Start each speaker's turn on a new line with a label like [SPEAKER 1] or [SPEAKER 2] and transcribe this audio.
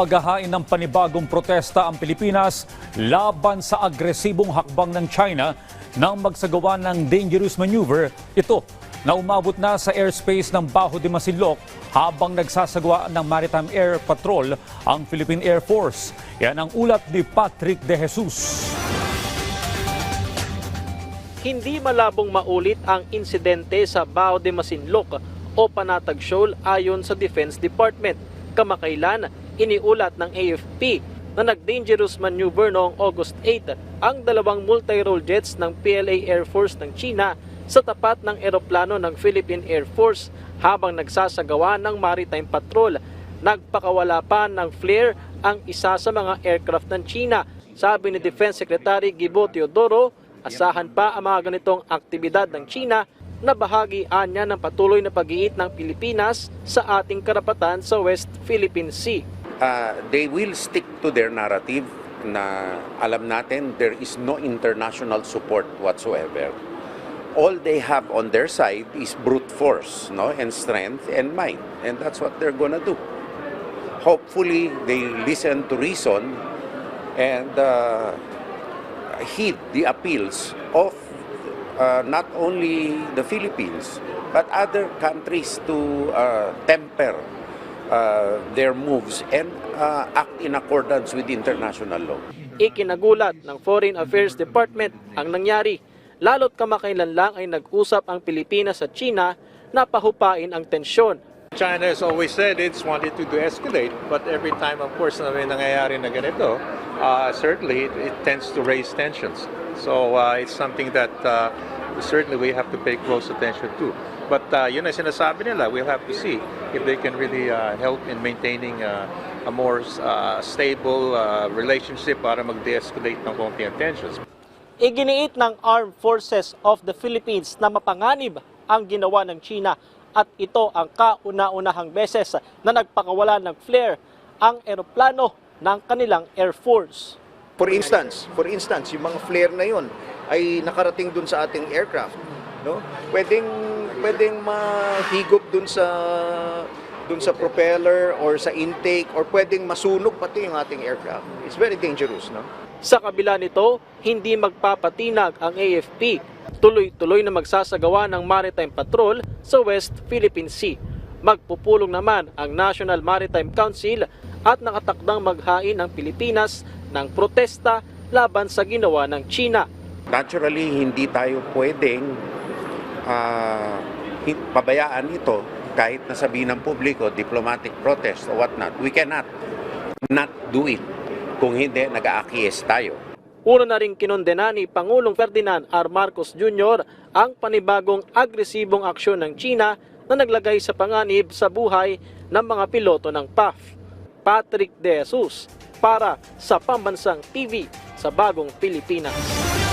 [SPEAKER 1] maghahain ng panibagong protesta ang Pilipinas laban sa agresibong hakbang ng China nang magsagawa ng dangerous maneuver. Ito na umabot na sa airspace ng Baho de Masinloc habang nagsasagawa ng Maritime Air Patrol ang Philippine Air Force. Yan ang ulat ni Patrick De Jesus.
[SPEAKER 2] Hindi malabong maulit ang insidente sa Bao de Masinloc o Panatag Shoal ayon sa Defense Department. Kamakailan, iniulat ng AFP na nag-dangerous maneuver noong August 8 ang dalawang multi-role jets ng PLA Air Force ng China sa tapat ng eroplano ng Philippine Air Force habang nagsasagawa ng maritime patrol. Nagpakawala pa ng flare ang isa sa mga aircraft ng China. Sabi ni Defense Secretary Gibo Teodoro, asahan pa ang mga ganitong aktibidad ng China na bahagi anya ng patuloy na pag-iit ng Pilipinas sa ating karapatan sa West Philippine Sea.
[SPEAKER 3] Uh, they will stick to their narrative na alam natin there is no international support whatsoever. All they have on their side is brute force, no, and strength and might, and that's what they're gonna do. Hopefully, they listen to reason and uh, heed the appeals of uh, not only the Philippines but other countries to uh, temper uh, their moves and uh, act in accordance with international law.
[SPEAKER 2] Ikinagulat ng Foreign Affairs Department ang nangyari. Lalo't kamakailan lang ay nag-usap ang Pilipinas at China na pahupain ang tensyon
[SPEAKER 4] China has always said it's wanted to de-escalate, but every time, of course, na may nangyayari na ganito, uh, certainly it, it tends to raise tensions. So uh, it's something that uh, certainly we have to pay close attention to. But uh, yun ang sinasabi nila, we'll have to see if they can really uh, help in maintaining uh, a more uh, stable uh, relationship para mag-de-escalate ng konti ang tensions.
[SPEAKER 2] Iginiit ng Armed Forces of the Philippines na mapanganib ang ginawa ng China at ito ang kauna-unahang beses na nagpakawala ng flare ang eroplano ng kanilang Air Force.
[SPEAKER 5] For instance, for instance, yung mga flare na yon ay nakarating dun sa ating aircraft, no? Pwedeng pwedeng mahigop dun sa dun sa propeller or sa intake or pwedeng masunog pati yung ating aircraft. It's very dangerous, no?
[SPEAKER 2] Sa kabila nito, hindi magpapatinag ang AFP. Tuloy-tuloy na magsasagawa ng maritime patrol sa West Philippine Sea. Magpupulong naman ang National Maritime Council at nakatakdang maghain ang Pilipinas ng protesta laban sa ginawa ng China.
[SPEAKER 3] Naturally, hindi tayo pwedeng uh, pabayaan ito kahit nasabihin ng publiko, diplomatic protest or whatnot. We cannot not do it kung hindi nag-aakies tayo.
[SPEAKER 2] Una na rin kinondena ni Pangulong Ferdinand R. Marcos Jr. ang panibagong agresibong aksyon ng China na naglagay sa panganib sa buhay ng mga piloto ng PAF. Patrick De Jesus para sa Pambansang TV sa Bagong Pilipinas.